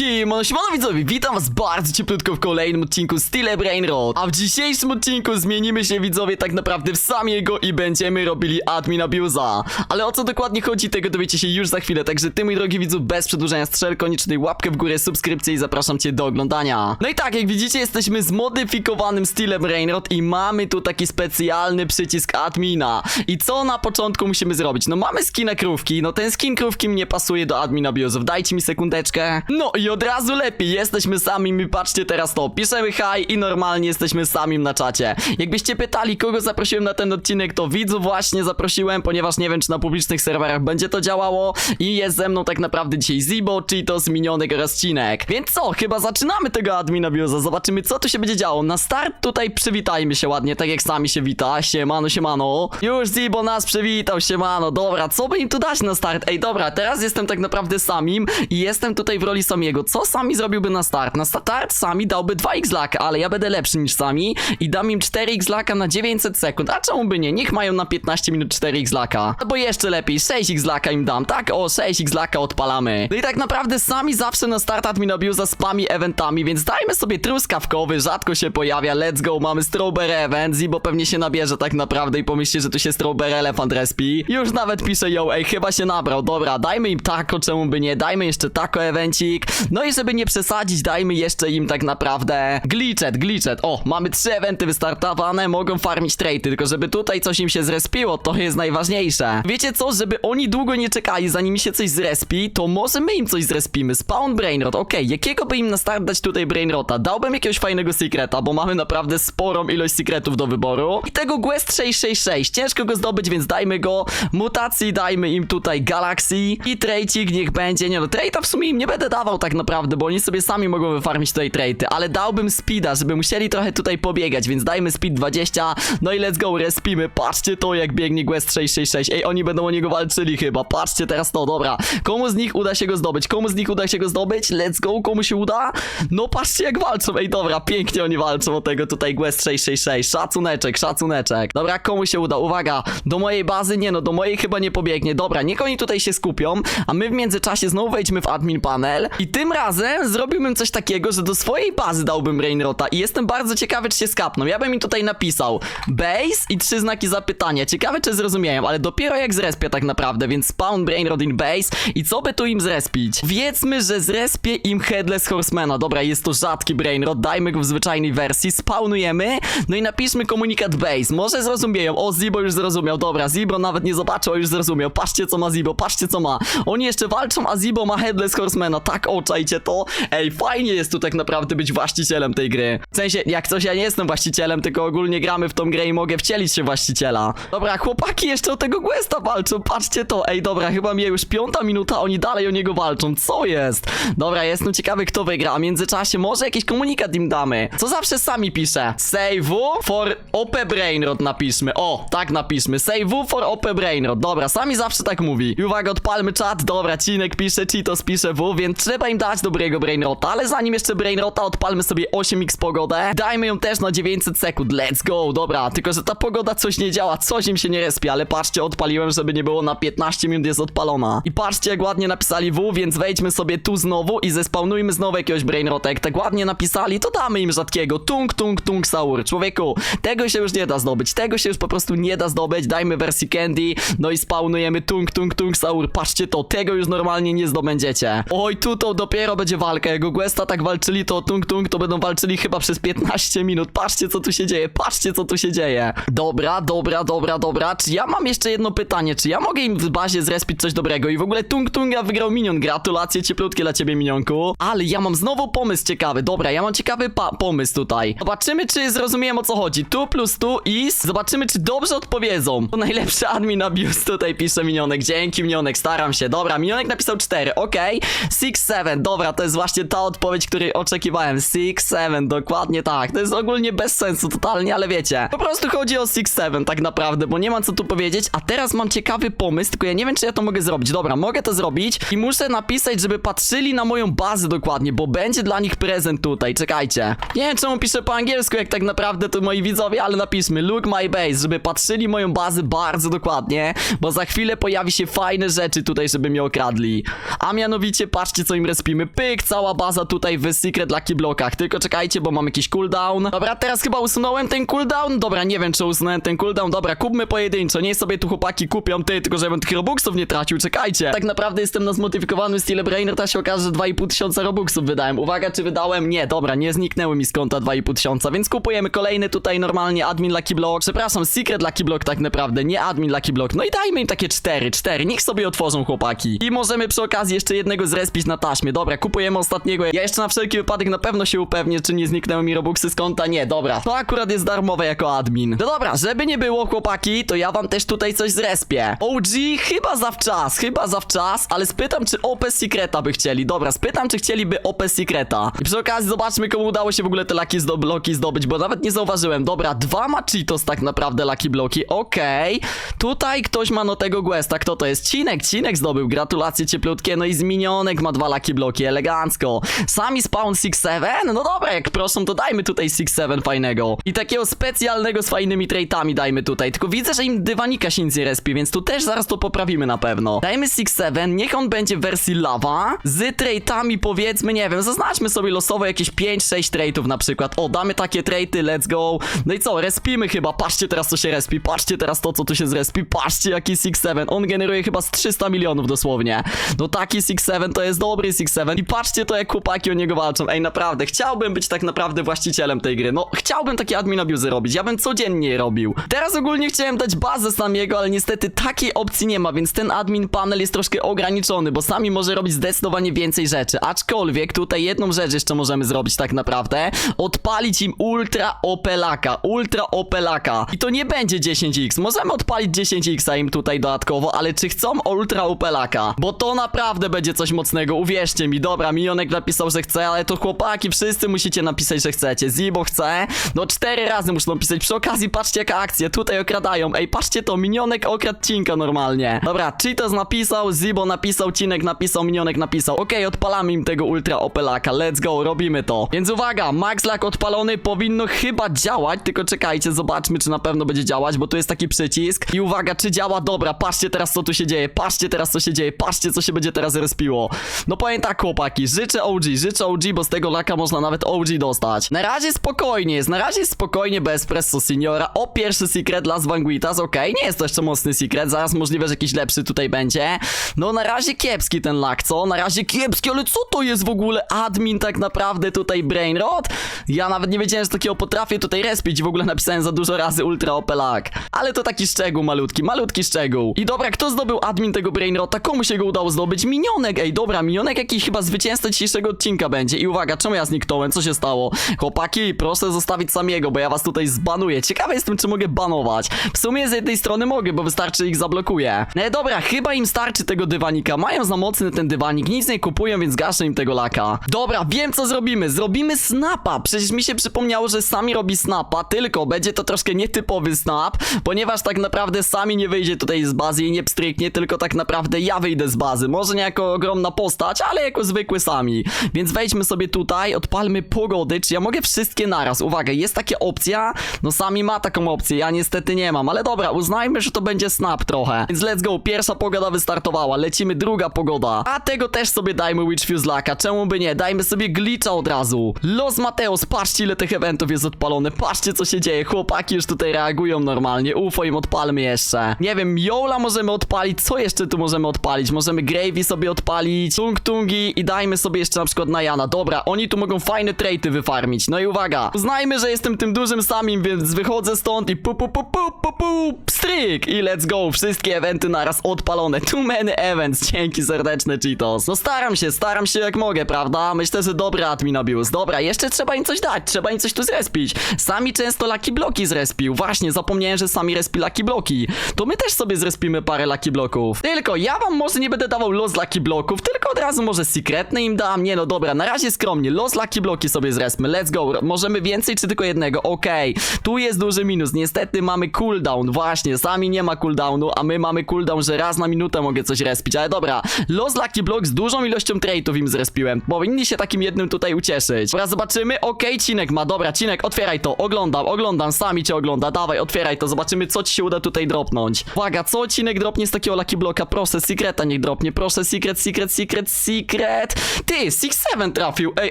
Siemano, siemano widzowie, witam was bardzo cieplutko w kolejnym odcinku Stile Brain Rot. A w dzisiejszym odcinku zmienimy się widzowie tak naprawdę w samiego i będziemy robili admin abuse'a. Ale o co dokładnie chodzi, tego dowiecie się już za chwilę Także ty mój drogi widzu, bez przedłużania strzel, koniecznie łapkę w górę, subskrypcję i zapraszam cię do oglądania. No i tak, jak widzicie jesteśmy zmodyfikowanym Stilem Brain Rot i mamy tu taki specjalny przycisk admina. I co na początku musimy zrobić? No mamy skina krówki, no ten skin krówki mnie pasuje do admin abuse'ów, dajcie mi sekundeczkę. No i od razu lepiej, jesteśmy sami, mi patrzcie teraz to. Piszemy hi i normalnie jesteśmy samim na czacie. Jakbyście pytali, kogo zaprosiłem na ten odcinek, to widzów właśnie zaprosiłem Ponieważ nie wiem, czy na publicznych serwerach będzie to działało. I jest ze mną tak naprawdę dzisiaj Zibo, Cheetos, Minionek oraz Cinek. Więc co, chyba zaczynamy tego admin abuse'a Zobaczymy, co tu się będzie działo. Na start tutaj przywitajmy się ładnie, tak jak sami się wita. Siemano, siemano. Już Zibo nas przywitał, siemano. Dobra, co by im tu dać na start? Ej, dobra, teraz jestem tak naprawdę samim I jestem tutaj w roli samiego Co sami zrobiłby na start? Na start sami dałby 2x laka, ale ja będę lepszy niż sami I dam im 4x laka na 900 sekund. A czemu by nie? Niech mają na 15 minut 4x laka Albo jeszcze lepiej, 6x laka im dam, tak? O, 6x laka odpalamy. No i tak naprawdę sami zawsze na start admin abuse'a spami eventami Więc dajmy sobie truskawkowy, rzadko się pojawia. Let's go, mamy strawberry event Zibo pewnie się nabierze tak naprawdę i pomyśli, że tu się strawberry elefant respi. Już nawet pisze, yo, ej, chyba się nabrał. Dobra, dajmy im tako, czemu by nie? Dajmy jeszcze tako evencik No i żeby nie przesadzić, dajmy jeszcze im tak naprawdę Glitchet, glitchet. O, mamy trzy eventy wystartowane, mogą farmić traity Tylko żeby tutaj coś im się zrespiło, to jest najważniejsze. Wiecie co, żeby oni długo nie czekali, zanim się coś zrespi To może my im coś zrespimy. Spawn Brainrot, okej, jakiego by im na start dać tutaj Brainrota? Dałbym jakiegoś fajnego secreta, bo mamy naprawdę sporą ilość secretów do wyboru. I tego Quest 666, ciężko go zdobyć, więc dajmy go Mutacji dajmy im tutaj Galaxy. I trejcik niech będzie, nie no, trejta w sumie im nie będę dawał tak naprawdę, bo oni sobie sami mogą wyfarmić tutaj trejty Ale dałbym speeda, żeby musieli trochę tutaj pobiegać, więc dajmy speed 20 No i let's go, respimy, patrzcie to jak biegnie Quest 666 Ej, oni będą o niego walczyli chyba, patrzcie teraz to, dobra Komu z nich uda się go zdobyć? Komu z nich uda się go zdobyć? Let's go, komu się uda? No patrzcie jak walczą, ej dobra, pięknie oni walczą o tego tutaj Quest 666 Szacuneczek, szacuneczek Dobra, komu się uda? Uwaga, do mojej bazy? Nie no, do mojej chyba nie pobiegnie Dobra, niech oni tutaj się skupią A my w międzyczasie znowu wejdźmy w admin panel I tym razem zrobiłbym coś takiego, że do swojej bazy dałbym Rainrota I jestem bardzo ciekawy, czy się skapną. Ja bym im tutaj napisał Base i trzy znaki zapytania. Ciekawe, czy zrozumieją, ale dopiero jak zrespię tak naprawdę Więc spawn Brainrot in base I co by tu im zrespić? Wiedzmy, że zrespię im Headless Horsemana. Dobra, jest to rzadki Brainrot Dajmy go w zwyczajnej wersji Spawnujemy No i napiszmy komunikat base. Może zrozumieją. O, Zibo już zrozumiał. Dobra, Zibo nawet nie zobaczył, już zrozumiał. Patrzcie co ma Zibo, patrzcie co ma. Oni jeszcze walczą, a Zibo ma Headless Horsemana. Tak, oczajcie to Ej, fajnie jest tu tak naprawdę być właścicielem tej gry. W sensie, jak coś ja nie jestem właścicielem Tylko ogólnie gramy w tą grę i mogę wcielić się właściciela. Dobra, chłopaki jeszcze o tego Questa walczą Patrzcie to, ej, dobra, chyba mnie już piąta minuta Oni dalej o niego walczą, co jest? Dobra, jestem ciekawy kto wygra. A w międzyczasie może jakiś komunikat im damy. Co zawsze sami piszę Save for OP Brainrot napiszmy. O, tak napiszmy. Save for OP Brainrot. Dobra, sami zawsze tak mówi. I uwaga, odpalmy czat. Dobra, Cinek pisze, Cheetos pisze W Więc trzeba im dać dobrego Brainrota Ale zanim jeszcze Brainrota odpalmy sobie 8x pogodę. Dajmy ją też na 900 sekund Let's go, dobra Tylko, że ta pogoda coś nie działa Coś im się nie respi Ale patrzcie, odpaliłem, żeby nie było na 15 minut jest odpalona. I patrzcie, jak ładnie napisali W Więc wejdźmy sobie tu znowu I zespawnujmy znowu jakiegoś Brainrota Jak tak ładnie napisali, to damy im rzadkiego. Tung, tung, tung, saur. Człowieku, tego się już nie da zdobyć Tego się już po prostu nie da zdobyć. Dajmy wersji Candy No i spawnujemy tung, tung, tung, saur. Patrzcie to, tego już normalnie nie zdobędziecie. Oj, tu to dopiero będzie walka. Jego Questa tak walczyli, to tung, tung To będą walczyli chyba przez 15 minut. Patrzcie co tu się dzieje, patrzcie co tu się dzieje. Dobra, dobra, dobra, dobra. Czy ja mam jeszcze jedno pytanie? Czy ja mogę im w bazie zrespić coś dobrego? I w ogóle tung, tunga wygrał minion. Gratulacje cieplutkie dla ciebie minionku. Ale ja mam znowu pomysł ciekawy. Dobra, ja mam ciekawy pomysł tutaj. Zobaczymy czy zrozumiem o co chodzi. Tu plus tu is Zobaczymy czy dobrze odpowiedzą. To najlepszy admin abuse tutaj pisze minionek. Dzięki minionek, staram się. Dobra, minionek napisał 4, okej. 6-7, dobra, to jest właśnie ta odpowiedź, której oczekiwałem. 6-7, dokładnie tak. To jest ogólnie bez sensu totalnie, ale wiecie. Po prostu chodzi o 6-7 tak naprawdę, bo nie ma co tu powiedzieć. A teraz mam ciekawy pomysł, tylko ja nie wiem czy ja to mogę zrobić. Dobra, mogę to zrobić i muszę napisać, żeby patrzyli na moją bazę dokładnie Bo będzie dla nich prezent tutaj, czekajcie. Nie wiem czemu piszę po angielsku, jak tak naprawdę to moi widzowie, ale napiszmy. Look my base, żeby patrzyli moją bazę bardzo dokładnie Bo za chwilę pojawi się fajne rzeczy tutaj, żeby mnie okradli. A mianowicie patrzcie co im respiło zrespimy. Pyk, cała baza tutaj w Secret Lucky Blockach. Tylko czekajcie, bo mam jakiś cooldown. Dobra, teraz chyba usunąłem ten cooldown. Dobra, nie wiem, czy usunąłem ten cooldown. Dobra, kupmy pojedynczo. Niech sobie tu chłopaki kupią ty, tylko żebym tych robuxów nie tracił. Czekajcie. Tak naprawdę jestem na zmodyfikowanym stile Brainer, to się okaże, że 2,5 tysiąca robuxów wydałem. Uwaga, czy wydałem? Nie, dobra, nie zniknęły mi z konta 2,5 tysiąca, więc kupujemy kolejny tutaj normalnie admin Lucky Block. Przepraszam, Secret Lucky Block tak naprawdę, nie admin Lucky Block. No i dajmy im takie 4, 4. Niech sobie otworzą chłopaki. I możemy przy okazji jeszcze jednego zrespić na taśmie. Dobra, kupujemy ostatniego. Ja jeszcze na wszelki wypadek na pewno się upewnię, czy nie zniknęły mi robuxy z konta. Nie, dobra. To akurat jest darmowe jako admin. No dobra, żeby nie było chłopaki, to ja wam też tutaj coś zrespię. OG chyba zawczas, chyba zawczas, ale spytam, czy OP Secreta by chcieli. Dobra, spytam, czy chcieliby OP Secreta. I przy okazji zobaczmy, komu udało się w ogóle te Lucky zdo bloki zdobyć, bo nawet nie zauważyłem. Dobra, dwa ma Cheetos tak naprawdę Lucky bloki, okej. Tutaj ktoś ma no tego Questa, kto to jest? Cinek, Cinek zdobył, gratulacje cieplutkie, no i Zminionek ma dwa Lucky bloki, elegancko. Sami Spawn 6-7? No dobra, jak proszą, to dajmy tutaj 6-7 fajnego. I takiego specjalnego z fajnymi traitami dajmy tutaj, tylko widzę, że im dywanika się nic nie respi, więc tu też zaraz to poprawimy na pewno. Dajmy 6-7, niech on będzie w wersji lawa, z traitami powiedzmy, nie wiem, zaznaczmy sobie losowo jakieś 5-6 traitów na przykład. O, damy takie traity, let's go. No i co, respimy chyba, patrzcie teraz co się respi, patrzcie teraz to co tu się zrespi, patrzcie jaki 6-7, on generuje chyba z 300 milionów dosłownie. No taki 6-7 to jest dobry 6-7 i patrzcie to jak chłopaki o niego walczą, ej naprawdę, chciałbym być tak naprawdę właścicielem tej gry, no chciałbym takie admin abuse robić, ja bym codziennie robił. Teraz ogólnie chciałem dać bazę samiego, ale niestety takiej opcji nie ma, więc ten admin panel jest troszkę ograniczony, bo sami może robić zdecydowanie więcej rzeczy, aczkolwiek tutaj jedną rzecz jeszcze możemy zrobić tak naprawdę, odpalić im ultra opelaka, ultra opelaka. I to nie będzie 10x, możemy odpalić 10x im tutaj dodatkowo, ale czy chcą ultra opelaka? Bo to naprawdę będzie coś mocnego, uwierzcie mi, dobra, Milionek napisał, że chce, ale to chłopaki, wszyscy musicie napisać, że chcecie, Zibo chce, no cztery razy muszą pisać, przy okazji patrzcie jaka akcja, tutaj okradają, ej patrzcie to, Minionek okradł Cinka normalnie, dobra, Cheetos napisał, Zibo napisał, Cinek napisał, Minionek napisał, okej, odpalamy im tego ultra opelaka, let's go, robimy to, więc uwaga, Max Lock odpalony, powinno chyba działać, tylko czekajcie, zobaczmy czy na pewno będzie działać, bo tu jest taki przycisk. I uwaga, czy działa, dobra, patrzcie teraz co tu się dzieje, patrzcie teraz co się dzieje, patrzcie co się będzie teraz respiło, no powiem tak chłopaki, życzę OG, życzę OG, bo z tego laka można nawet OG dostać, na razie spokojnie jest, na razie spokojnie bez Presso Seniora, o pierwszy secret Las Vanguitas, okej, nie jest to jeszcze mocny secret, zaraz możliwe, że jakiś lepszy tutaj będzie, no na razie kiepski ten lak, co? Na razie kiepski, ale co to jest w ogóle admin tak naprawdę tutaj Brainrot? Ja nawet nie wiedziałem, że takiego potrafię tutaj respić i w ogóle napisałem za dużo razy ultra opelak. Ale to taki szczegół malutki, malutki szczegół. I dobra, kto zdobył admin tego Brainrota? Komu się go udało zdobyć? Minionek, ej, dobra, Minionek jakiś chyba zwycięzca dzisiejszego odcinka będzie. I uwaga, czemu ja zniknąłem? Co się stało? Chłopaki, proszę zostawić samiego, bo ja was tutaj zbanuję. Ciekawy jestem, czy mogę banować. W sumie z jednej strony mogę, bo wystarczy ich zablokuję. No dobra, chyba im starczy tego dywanika. Mają za mocny ten dywanik, nic nie kupują, więc gaszę im tego laka. Dobra, wiem co zrobimy. Zrobimy snapa. Przecież mi się przypomniało, że sami robi snapa, tylko będzie to troszkę nietypowy snap, ponieważ tak naprawdę sami nie wyjdzie tutaj z bazy i nie pstryknie, tylko tak naprawdę ja wyjdę z bazy. Może nie jako ogromna postać, ale jako zwykły sami. Więc wejdźmy sobie tutaj, odpalmy pogody. Czy ja mogę wszystkie naraz? Uwaga, jest taka opcja. No sami ma taką opcję, ja niestety nie mam, ale dobra, uznajmy, że to będzie snap trochę. Więc let's go, pierwsza pogoda wystartowała, lecimy druga pogoda. A tego też sobie dajmy Witch Fuse Laka, czemu by nie? Dajmy sobie glitcha od razu. Los Mateos, patrzcie ile tych eventów jest odpalone, patrzcie co się dzieje, chłopaki już tutaj reagują normalnie, UFO im odpalmy jeszcze. Nie wiem, Yola możemy odpalić, co jeszcze tu możemy odpalić? Możemy Gravy sobie odpalić, Tung Tungi i dajmy sobie jeszcze na przykład Najana. Dobra, oni tu mogą fajne traity wyfarmić. No i uwaga, uznajmy, że jestem tym dużym samim, więc wychodzę stąd i pu pu pu pu pu pu pstryk i let's go, wszystkie eventy naraz odpalone. Too many events, dzięki serdeczne Cheetos. No staram się, staram się jak mogę, prawda? Myślę, że dobry admin abuse. Dobra, jeszcze trzeba im coś dać, trzeba im coś tu zrespić. Sami często Lucky Bloki zrespił. Właśnie, zapomniałem, że sami respi Lucky Bloki. To my też sobie zrespimy parę Lucky Bloków. Tylko ja wam może nie będę dawał los Lucky Bloków, tylko od razu może secretne im dam. Nie no, dobra, na razie skromnie. Los Lucky Bloki sobie zrespmy. Let's go. Możemy więcej czy tylko jednego? Okej. Tu jest duży minus. Niestety mamy cooldown. Właśnie, sami nie ma cooldownu, a my mamy cooldown, że raz na minutę mogę coś respić. Ale dobra, los Lucky Block z dużą ilością traitów im zrespiłem. Powinni się takim jednym tutaj ucieszyć. Dobra, zobaczymy. Okej, Cinek ma. Dobra, Cinek, otwieraj to. Oglądam, oglądam. Sami cię ogląda. Dawaj, otwieraj to. Zobaczymy, co ci się uda tutaj dropnąć. Uwaga, co Cinek dropnie z takiego Lucky Blocka? Proszę, secreta niech dropnie. Proszę, secret, secret, secret, Secret. Ty, Six Seven trafił, ej,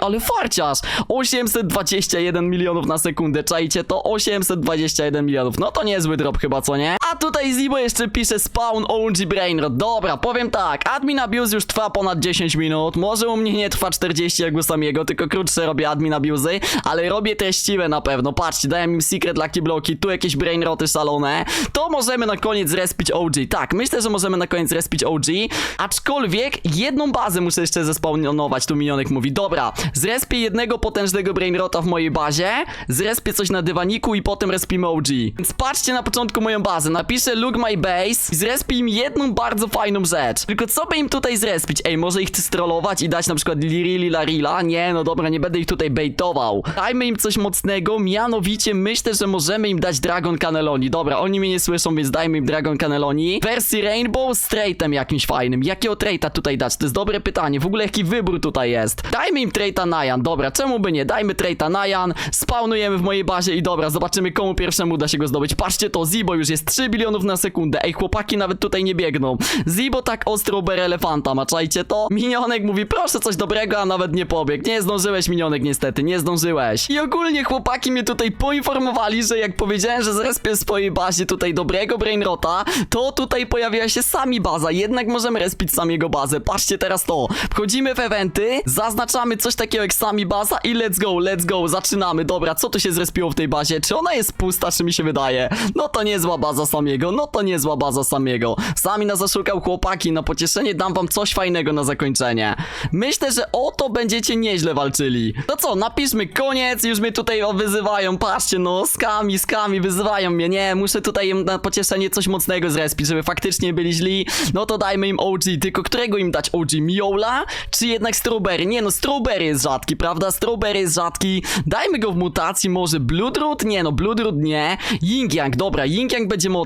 ale farciarz. 821 milionów na sekundę, czajcie to? 821 milionów, no to niezły drop chyba, co nie? не? A tutaj Zibo jeszcze pisze spawn OG Brainrot. Dobra, powiem tak, admin abuse już trwa ponad 10 minut, może u mnie nie trwa 40 jak u samiego, tylko krótsze robię admin abuse'y, ale robię treściwe na pewno. Patrzcie, dałem im secret lucky bloki, tu jakieś brainroty szalone. To możemy na koniec respić OG. Tak, myślę, że możemy na koniec respić OG, aczkolwiek jedną bazę muszę jeszcze zespawnować, tu minionek mówi. Dobra, zrespię jednego potężnego brainrota w mojej bazie, zrespię coś na dywaniku i potem respimy OG. Więc patrzcie na początku moją bazę, napiszę look my base i zrespię im jedną bardzo fajną rzecz. Tylko co by im tutaj zrespić? Ej, może ich strollować i dać na przykład Lirili Larila? Nie, no dobra, nie będę ich tutaj baitował. Dajmy im coś mocnego, mianowicie myślę, że możemy im dać Dragon Cannelloni. Dobra, oni mnie nie słyszą, więc dajmy im Dragon Cannelloni. Wersji Rainbow z traitem jakimś fajnym. Jakiego traita tutaj dać? To jest dobre pytanie. W ogóle jaki wybór tutaj jest? Dajmy im traita Najan. Dobra, czemu by nie? Dajmy traita Najan. Spawnujemy w mojej bazie i dobra, zobaczymy komu pierwszemu uda się go zdobyć. Patrzcie to, Zibo już jest 3 bilionów na sekundę. Ej, chłopaki nawet tutaj nie biegną. Zibo tak ostro ber elefanta, maczajcie to? Minionek mówi, proszę coś dobrego, a nawet nie pobiegł. Nie zdążyłeś, Minionek, niestety, nie zdążyłeś. I ogólnie chłopaki mnie tutaj poinformowali, że jak powiedziałem, że zrespię swojej bazie tutaj dobrego brainrota, to tutaj pojawiła się sami baza. Jednak możemy respić samiego bazę. Patrzcie teraz to. Wchodzimy w eventy, zaznaczamy coś takiego jak sami baza i let's go, let's go, zaczynamy. Dobra, co tu się zrespiło w tej bazie? Czy ona jest pusta, czy mi się wydaje? No to niezła baza samiego, no to niezła baza samiego. Sami nas zaszukał chłopaki, na pocieszenie dam wam coś fajnego na zakończenie. Myślę, że o to będziecie nieźle walczyli. No co, napiszmy koniec, już mnie tutaj wyzywają, patrzcie no, skami, skami, wyzywają mnie, nie, muszę tutaj im na pocieszenie coś mocnego zrespić, żeby faktycznie byli źli, no to dajmy im OG, tylko którego im dać OG, Miola, czy jednak Strawberry? Nie no, Strawberry jest rzadki, prawda, Strawberry jest rzadki, dajmy go w mutacji, może Bloodroot? Nie no, Bloodroot nie, Ying Yang, dobra, Ying Yang będzie mocny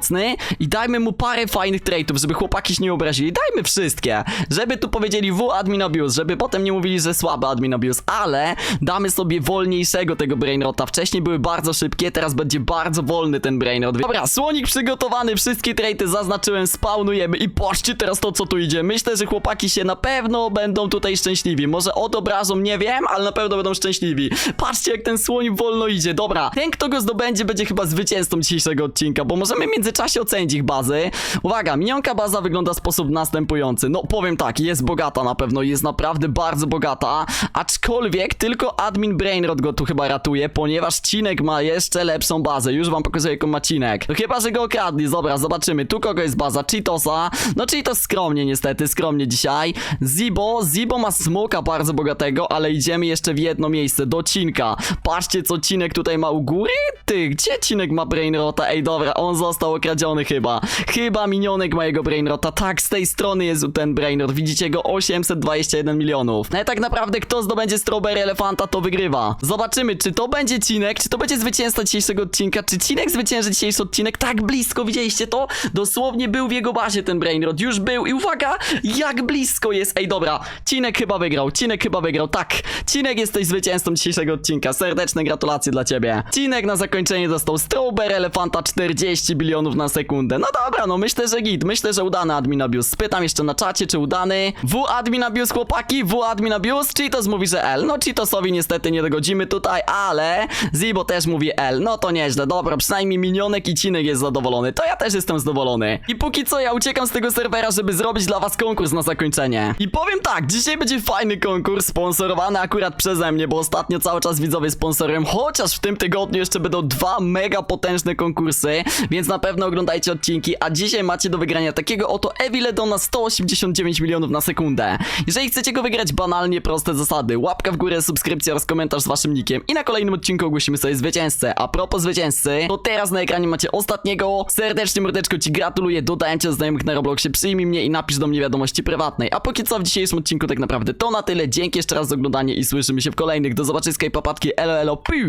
i dajmy mu parę fajnych traitów, żeby chłopaki się nie obrazili, dajmy wszystkie, żeby tu powiedzieli W admin abuse, żeby potem nie mówili, że słaby admin abuse, ale damy sobie wolniejszego tego brainrota, wcześniej były bardzo szybkie, teraz będzie bardzo wolny ten brainrot. Dobra, słonik przygotowany, wszystkie traity zaznaczyłem, spawnujemy i patrzcie teraz to, co tu idzie. Myślę, że chłopaki się na pewno będą tutaj szczęśliwi. Może odobrażą, nie wiem, ale na pewno będą szczęśliwi. Patrzcie, jak ten słonik wolno idzie. Dobra, ten, kto go zdobędzie, będzie chyba zwycięzcą dzisiejszego odcinka, bo możemy w międzyczasie ocenić ich bazy. Uwaga, minionka baza wygląda w sposób następujący. No, powiem tak, jest bogata na pewno, jest naprawdę bardzo bogata, aczkolwiek tylko admin Brainrot go tu chyba ratuje, ponieważ Cinek ma jeszcze lepszą bazę. Już wam pokazuję, jaką ma Cinek. No chyba, że go okradli. Dobra, zobaczymy. Tu kogo jest baza? Cheetosa. No Cheetos skromnie niestety, skromnie dzisiaj. Zibo, Zibo ma smoka bardzo bogatego, ale idziemy jeszcze w jedno miejsce, do Cinka. Patrzcie, co Cinek tutaj ma u góry. Ty, gdzie Cinek ma Brainrota? Ej, dobra, on został okradziony chyba. Chyba minionek ma jego Brainrota. Tak, z tej strony jest ten Brainrot. Widzicie go? 821 milionów. No i tak naprawdę, kto zdobędzie Strawberry Elefanta, to wygrywa. Zobaczymy, czy to będzie Cinek, czy to będzie zwycięzca dzisiejszego odcinka, czy Cinek zwycięży dzisiejszy odcinek. Tak blisko, widzieliście to? Dosłownie był w jego bazie ten Brainrot. Już był i uwaga, jak blisko jest. Ej, dobra, Cinek chyba wygrał. Cinek chyba wygrał. Tak, Cinek jesteś zwycięzcą dzisiejszego odcinka. Serdeczne gratulacje dla ciebie. Cinek na zakończenie dostał Strawberry Elefanta 40 bilionów na sekundę. No dobra, no myślę, że git. Myślę, że udany admin abuse. Spytam jeszcze na czacie, czy udany. W admin abuse, chłopaki, W admin abuse. Cheetos mówi, że L. No Cheetosowi niestety nie dogodzimy tutaj, ale Zibo też mówi L. No to nieźle. Dobra, przynajmniej minionek i Cinek jest zadowolony. To ja też jestem zadowolony. I póki co ja uciekam z tego serwera, żeby zrobić dla was konkurs na zakończenie. I powiem tak, dzisiaj będzie fajny konkurs, sponsorowany akurat przeze mnie, bo ostatnio cały czas widzowie sponsorują, chociaż w tym tygodniu jeszcze będą dwa mega potężne konkursy, więc na pewno oglądajcie odcinki, a dzisiaj macie do wygrania takiego oto Eviledona 189 milionów na sekundę. Jeżeli chcecie go wygrać, banalnie proste zasady, łapka w górę, subskrypcja oraz komentarz z waszym nickiem i na kolejnym odcinku ogłosimy sobie zwycięzcę. A propos zwycięzcy, to teraz na ekranie macie ostatniego, serdecznie mordeczko ci gratuluję, dodałem cię do znajomych na Robloxie, przyjmij mnie i napisz do mnie wiadomości prywatnej. A póki co w dzisiejszym odcinku tak naprawdę to na tyle, dzięki jeszcze raz za oglądanie i słyszymy się w kolejnych. Do zobaczenia, papatki, elo elo, piu!